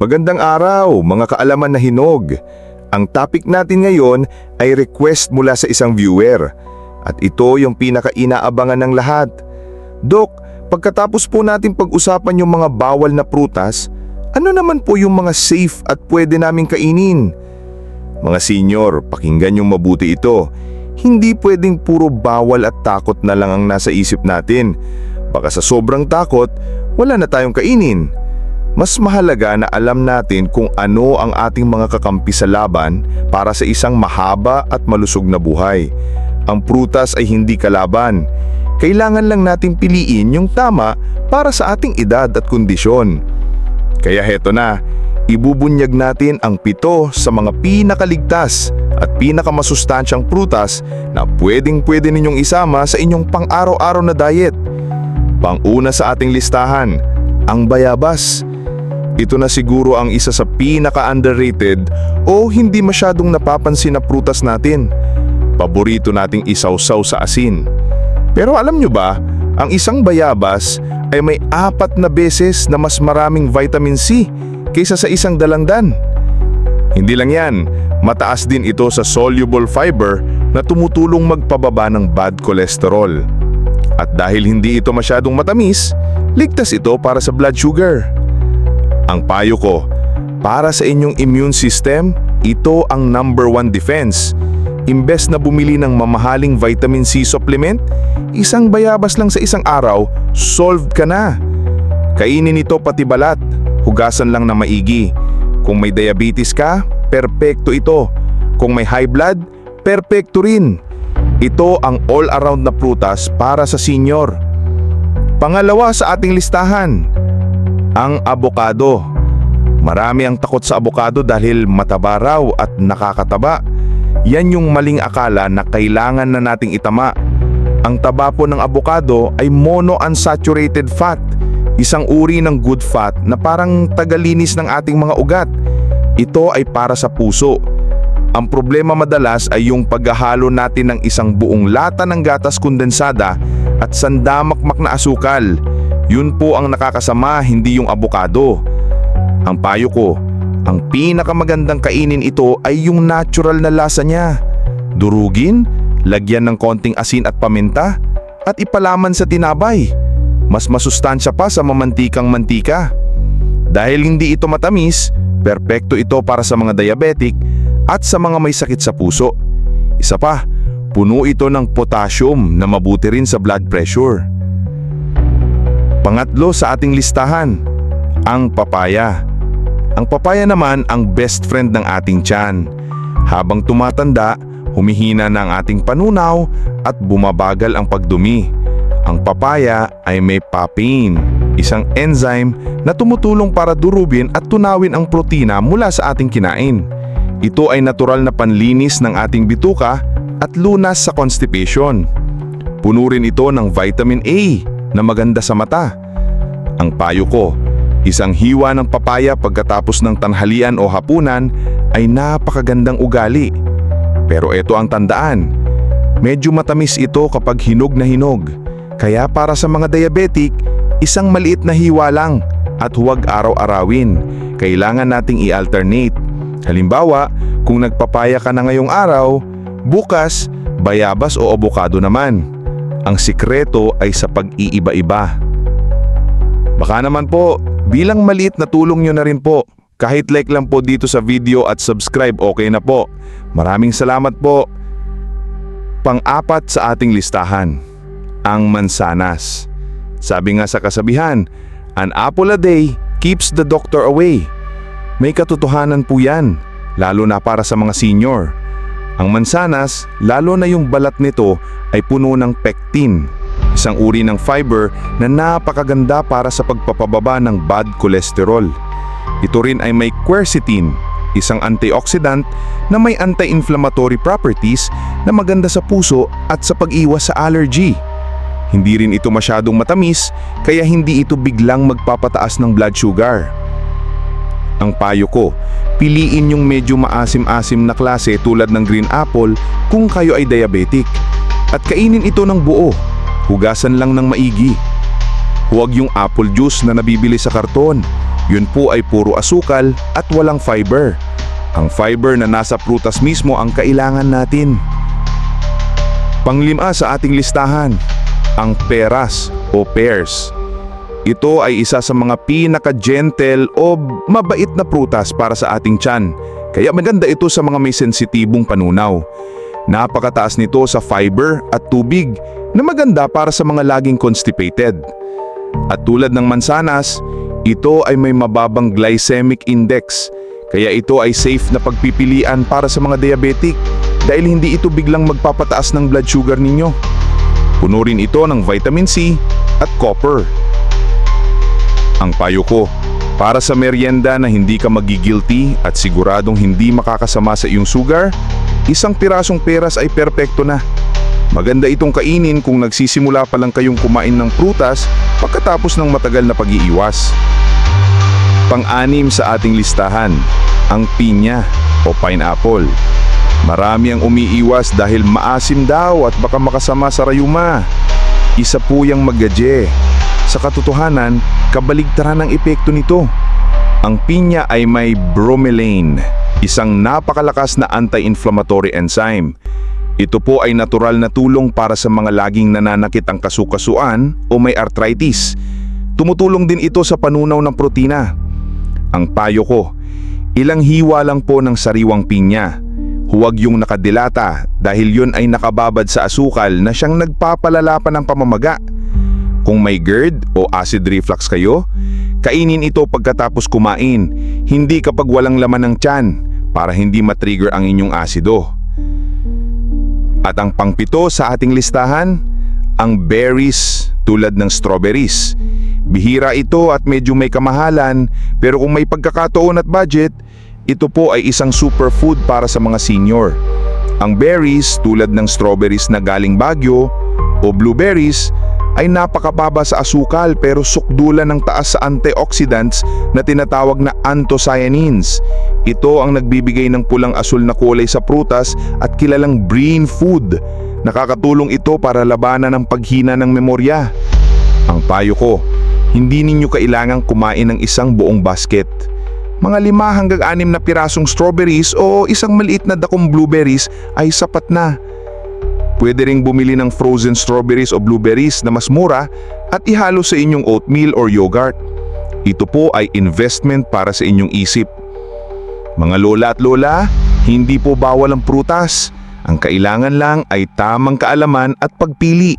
Magandang araw, mga kaalaman na hinog. Ang topic natin ngayon ay request mula sa isang viewer. At ito yung pinaka-inaabangan ng lahat. Dok, pagkatapos po natin pag-usapan yung mga bawal na prutas, ano naman po yung mga safe at pwede naming kainin? Mga senior, pakinggan yung mabuti ito. Hindi pwedeng puro bawal at takot na lang ang nasa isip natin. Baka sa sobrang takot, wala na tayong kainin. Mas mahalaga na alam natin kung ano ang ating mga kakampi sa laban para sa isang mahaba at malusog na buhay. Ang prutas ay hindi kalaban. Kailangan lang nating piliin yung tama para sa ating edad at kondisyon. Kaya heto na, ibubunyag natin ang pito sa mga pinakaligtas at pinakamasustansyang prutas na pwedeng pwede ninyong isama sa inyong pang-araw-araw na diet. Pang-una sa ating listahan, ang bayabas. Ito na siguro ang isa sa pinaka-underrated o hindi masyadong napapansin na prutas natin. Paborito nating isawsaw sa asin. Pero alam nyo ba, ang isang bayabas ay may apat na beses na mas maraming vitamin C kaysa sa isang dalandan. Hindi lang yan, mataas din ito sa soluble fiber na tumutulong magpababa ng bad cholesterol. At dahil hindi ito masyadong matamis, ligtas ito para sa blood sugar. Ang payo ko, para sa inyong immune system, ito ang number one defense. Imbes na bumili ng mamahaling vitamin C supplement, isang bayabas lang sa isang araw, solved ka na. Kainin ito pati balat, hugasan lang na maigi. Kung may diabetes ka, perpekto ito. Kung may high blood, perpekto rin. Ito ang all-around na prutas para sa senior. Pangalawa sa ating listahan, ang abokado. Marami ang takot sa abokado dahil mataba raw at nakakataba. Yan yung maling akala na kailangan na nating itama. Ang taba po ng abokado ay monounsaturated fat, isang uri ng good fat na parang tagalinis ng ating mga ugat. Ito ay para sa puso. Ang problema madalas ay yung paghahalo natin ng isang buong lata ng gatas kondensada at sandamakmak na asukal. Yun po ang nakakasama, hindi yung abokado. Ang payo ko, ang pinakamagandang kainin ito ay yung natural na lasa niya. Durugin, lagyan ng konting asin at paminta, at ipalaman sa tinabay. Mas masustansya pa sa mamantikang mantika. Dahil hindi ito matamis, perpekto ito para sa mga diabetic at sa mga may sakit sa puso. Isa pa, puno ito ng potassium na mabuti rin sa blood pressure. Pangatlo sa ating listahan, ang papaya. Ang papaya naman ang best friend ng ating tiyan. Habang tumatanda, humihina na ang ating panunaw at bumabagal ang pagdumi. Ang papaya ay may papain, isang enzyme na tumutulong para durubin at tunawin ang protina mula sa ating kinain. Ito ay natural na panlinis ng ating bituka at lunas sa constipation. Puno rin ito ng vitamin A na maganda sa mata. Ang payo ko, isang hiwa ng papaya pagkatapos ng tanghalian o hapunan ay napakagandang ugali. Pero ito ang tandaan, medyo matamis ito kapag hinog na hinog. Kaya para sa mga diabetic, isang maliit na hiwa lang at huwag araw-arawin. Kailangan nating i-alternate. Halimbawa, kung nagpapaya ka na ngayong araw, bukas, bayabas o abokado naman. Ang sikreto ay sa pag-iiba-iba. Baka naman po, bilang maliit na tulong nyo na rin po. Kahit like lang po dito sa video at subscribe, okay na po. Maraming salamat po. Pang-apat sa ating listahan, ang mansanas. Sabi nga sa kasabihan, an apple a day keeps the doctor away. May katotohanan po yan, lalo na para sa mga senior. Ang mansanas, lalo na yung balat nito ay puno ng pectin, isang uri ng fiber na napakaganda para sa pagpapababa ng bad cholesterol. Ito rin ay may quercetin, isang antioxidant na may anti-inflammatory properties na maganda sa puso at sa pag-iwas sa allergy. Hindi rin ito masyadong matamis kaya hindi ito biglang magpapataas ng blood sugar. Ang payo ko, piliin yung medyo maasim-asim na klase tulad ng green apple kung kayo ay diabetic. At kainin ito ng buo, hugasan lang ng maigi. Huwag yung apple juice na nabibili sa karton. Yun po ay puro asukal at walang fiber. Ang fiber na nasa prutas mismo ang kailangan natin. Panglima sa ating listahan, ang peras o pears. Ito ay isa sa mga pinaka-gentle o mabait na prutas para sa ating tiyan. Kaya maganda ito sa mga may sensitibong panunaw. Napakataas nito sa fiber at tubig na maganda para sa mga laging constipated. At tulad ng mansanas, ito ay may mababang glycemic index. Kaya ito ay safe na pagpipilian para sa mga diabetic dahil hindi ito biglang magpapataas ng blood sugar ninyo. Puno rin ito ng vitamin C at copper. Ang payo ko, para sa merienda na hindi ka magigilty at siguradong hindi makakasama sa iyong sugar, isang pirasong peras ay perpekto na. Maganda itong kainin kung nagsisimula pa lang kayong kumain ng prutas pagkatapos ng matagal na pag-iiwas. Pang-anim sa ating listahan, ang pinya o pineapple. Marami ang umiiwas dahil maasim daw at baka makasama sa rayuma. Isa po yung magaje. Sa katotohanan, kabaligtaran ang epekto nito. Ang pinya ay may bromelain, isang napakalakas na anti-inflammatory enzyme. Ito po ay natural na tulong para sa mga laging nananakit ang kasukasuan o may arthritis. Tumutulong din ito sa panunaw ng protina. Ang payo ko, ilang hiwa lang po ng sariwang pinya. Huwag yung nakadilata dahil yun ay nakababad sa asukal na siyang nagpapalala pa ng pamamaga. Kung may GERD o acid reflux kayo, kainin ito pagkatapos kumain, hindi kapag walang laman ng tiyan para hindi matrigger ang inyong asido. At ang pangpito sa ating listahan, ang berries tulad ng strawberries. Bihira ito at medyo may kamahalan pero kung may pagkakataon at budget, ito po ay isang superfood para sa mga senior. Ang berries tulad ng strawberries na galing Baguio o blueberries ay napakababa sa asukal pero sukdulan ng taas sa antioxidants na tinatawag na anthocyanins. Ito ang nagbibigay ng pulang asul na kulay sa prutas at kilalang brain food. Nakakatulong ito para labanan ang paghina ng memorya. Ang payo ko, hindi ninyo kailangang kumain ng isang buong basket. Mga lima hanggang anim na pirasong strawberries o isang maliit na dakong blueberries ay sapat na. Pwede ring bumili ng frozen strawberries o blueberries na mas mura at ihalo sa inyong oatmeal or yogurt. Ito po ay investment para sa inyong isip. Mga lola at lola, hindi po bawal ang prutas. Ang kailangan lang ay tamang kaalaman at pagpili.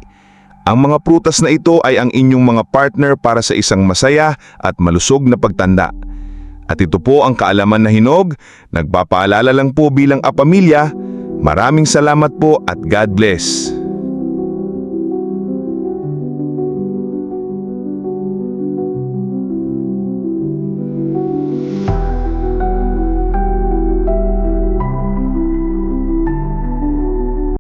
Ang mga prutas na ito ay ang inyong mga partner para sa isang masaya at malusog na pagtanda. At ito po ang kaalaman na hinog, nagpapaalala lang po bilang apamilya, Maraming salamat po at God bless.